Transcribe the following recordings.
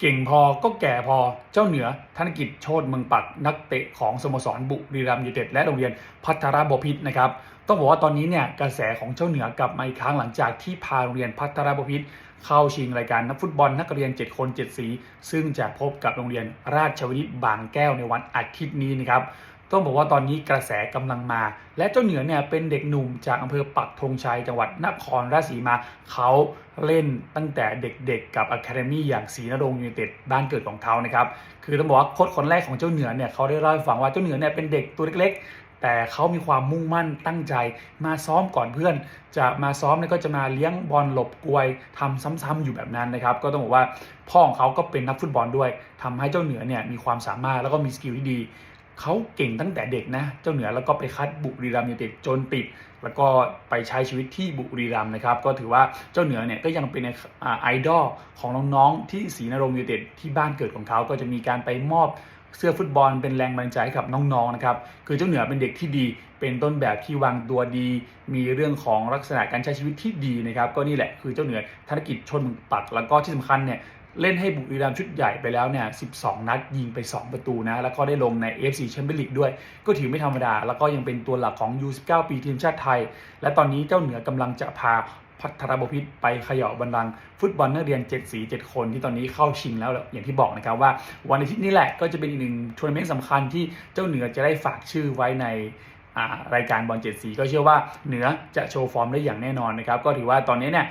เก่งพอก็แก่พอเจ้าเหนือธนกิจโชตเมืองปักนักเตะของสโมสรบุรีรัมย์ยูไนเต็ดและโรงเรียนพัทรบพิษนะครับ ต้องบอกว่าตอนนี้เนี่ยกระแสของเจ้าเหนือกลับมาอีกครั้งหลังจากที่พาโรงเรียนพัทรบพิตรเข้าชิงรายการนักฟุตบอลนักเรียน 7 คน 7 สี ซึ่งจะพบกับโรงเรียนราชวินิตบางแก้วในวันอาทิตย์นี้นะครับต้องบอกว่าตอนนี้กระแสกำลังมา และเจ้าเหนือเนี่ยเป็นเด็กหนุ่มจากอำเภอปักธงชัยจังหวัดนครราชสีมาเขาเล่นตั้งแต่เด็กๆกับอะคาเดมี่อย่างศรีนรงค์ยูไนเต็ดบ้านเกิดของเขานะครับคือต้องบอกว่าโค้ชคนแรกของเจ้าเหนือเนี่ยเขาได้เล่าให้ฟังว่าเจ้าเหนือเนี่ยเป็นเด็กตัวเล็ก แต่เขามีความมุ่งมั่นตั้งใจ มาซ้อมก่อนเพื่อน จะมาซ้อมเนี่ยก็จะมาเลี้ยงบอลหลบกลวยทำซ้ำๆอยู่แบบนั้นนะครับ ก็ต้องบอกว่าพ่อของเขาก็เป็นนักฟุตบอลด้วยทำให้เจ้าเหนือเนี่ยมีความสามารถแล้วก็มีสกิลที่ดีเขาเก่งตั้งแต่เด็กนะ เจ้าเหนือแล้วก็ไปคัดบุรีรัมย์ยูเต็ดจนติด แล้วก็ไปใช้ชีวิตที่บุรีรัมย์นะครับ ก็ถือว่าเจ้าเหนือเนี่ยก็ยังเป็นไอดอลของน้องๆที่ศรีนรงค์ยูเต็ดที่บ้านเกิดของเขาก็จะมีการไปมอบ เสื้อฟุตบอลเป็นแรงบันดาลใจให้กับน้องๆนะครับคือเจ้าเหนือเป็นเด็กที่ดี เป็นต้นแบบที่วางตัวดี มีเรื่องของลักษณะการใช้ชีวิตที่ดีนะครับก็นี่แหละคือเจ้าเหนือธนกิจชนเมืองปักแล้วก็ที่สำคัญเนี่ยเล่นให้บุรีรัมย์ชุดใหญ่ไปแล้วเนี่ย 12 นัดยิงไป 2 ประตูนะ แล้วก็ได้ลงใน FC Champions League ด้วย ก็ถือไม่ธรรมดา แล้วก็ยังเป็นตัวหลักของ U19 ปีทีมชาติไทย และตอนนี้เจ้าเหนือกำลังจะพา พัทรบพิษไปเขย่าบันลัง ฟุตบอลนักเรียน 7 สี 7 คนที่ตอนนี้เข้าชิงแล้วอย่างที่บอกนะครับว่า วันอาทิตย์นี้แหละก็จะเป็นอีกหนึ่งทัวร์นาเมนต์สำคัญที่เจ้าเหนือจะได้ฝากชื่อไว้ในรายการบอลเจ็ดสีก็เชื่อว่าเหนือจะโชว์ฟอร์มได้อย่างแน่นอนนะครับ ก็ถือว่าตอนนี้เนี่ย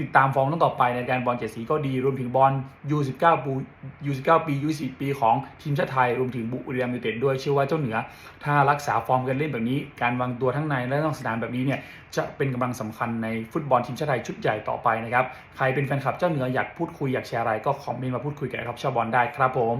ติดตามฟอร์มต้องต่อไปในการบอลเจ็ดสีก็ดีรวมถึงบอล U19 ปู U19 ปี U10 ปีของทีมชาติไทย รวมถึงบุรีรัมย์ยูไนเต็ดด้วยเชื่อว่าเจ้าเหนือ ถ้ารักษาฟอร์มกันเล่นแบบนี้ การวางตัวทั้งในและนอกสนามแบบนี้เนี่ยจะเป็นกำลังสำคัญในฟุตบอลทีมชาติไทยชุดใหญ่ต่อไปนะครับใครเป็นแฟนคลับเจ้าเหนืออยากพูดคุยอยากแชร์อะไรก็คอมเมนต์มาพูดคุยกันครับชาวบอลได้ครับผม